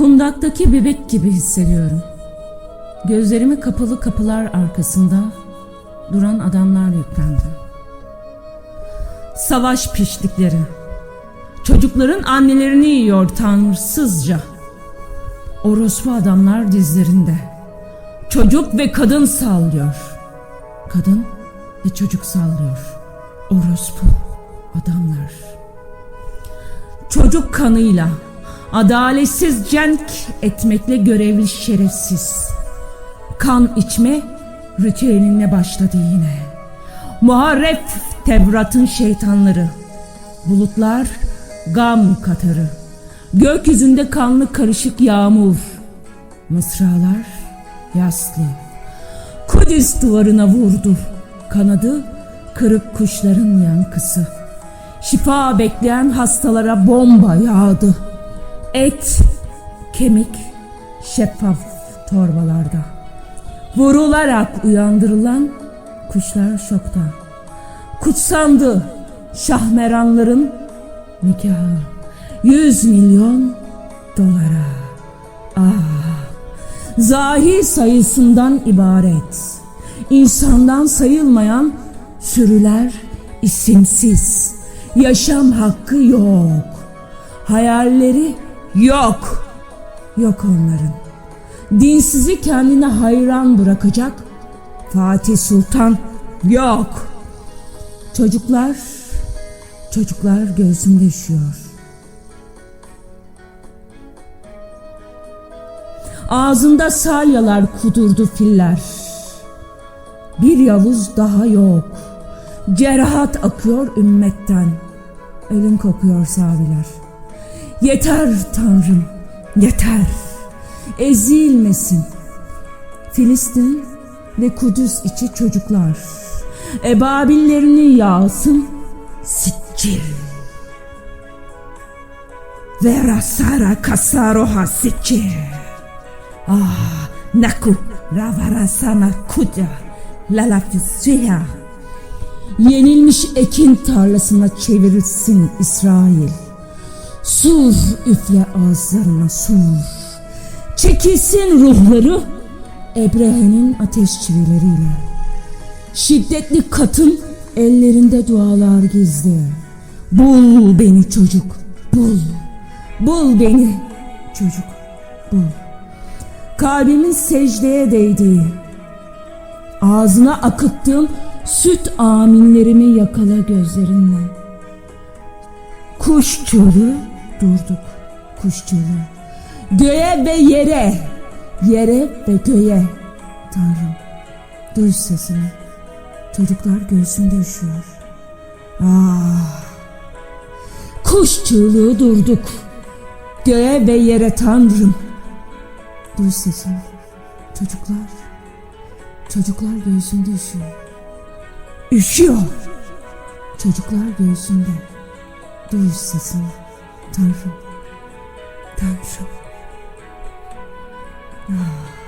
Kundaktaki bebek gibi hissediyorum. Gözlerimi kapalı kapılar arkasında duran adamlar yüklendi. Savaş piştikleri. Çocukların annelerini yiyor tanrısızca. Orospu adamlar dizlerinde. Çocuk ve kadın sallıyor. Kadın ve çocuk sallıyor. Orospu adamlar. Çocuk kanıyla adaletsiz cenk etmekle görevli şerefsiz. Kan içme ritüeline başladı yine. Muharref Tevrat'ın şeytanları. Bulutlar gam katarı. Gökyüzünde kanlı karışık yağmur. Mısralar yaslı. Kudüs duvarına vurdu. Kanadı kırık kuşların yankısı. Şifa bekleyen hastalara bomba yağdı. Et, kemik şeffaf torbalarda. Vurularak uyandırılan kuşlar şokta. Kutsandı şahmeranların nikahı. Yüz milyon dolara. Ah, zahi sayısından ibaret. İnsandan sayılmayan sürüler isimsiz. Yaşam hakkı yok. Hayalleri yok. Yok onların. Dinsizi kendine hayran bırakacak Fatih Sultan yok. Çocuklar, çocuklar göğsümde üşüyor. Ağzında salyalar kudurdu filler. Bir Yavuz daha yok. Cerahat akıyor ümmetten. Ölüm kokuyor saviler. Yeter Tanrım, yeter. Ezilmesin. Filistin ve Kudüs içi çocuklar. Ebabillerini yağsın siccil. Ve rasara kasaroha siccil. Ah, naku ravarasana kuca lalafisiya. Yenilmiş ekin tarlasına çevirilsin İsrail. Sur üfle ağızlarına sur. Çekilsin ruhları Ebrehe'nin ateş çivileriyle. Şiddetli katın ellerinde dualar gizli. Bul beni çocuk, bul. Bul beni çocuk, bul. Kalbimin secdeye değdiği, ağzına akıttığım süt aminlerimi yakala gözlerinle. Kuş çığlığı durduk, kuş çığlığı. Göğe ve yere, yere ve göğe. Tanrım, duy sesini. Çocuklar göğsünde üşüyor. Ah, kuş çığlığı durduk. Göğe ve yere Tanrım. Duy sesini. Çocuklar, çocuklar göğsünde üşüyor. Üşüyor. Çocuklar göğsünde. Duy sesini. Tanrım. Tanrım. Ah.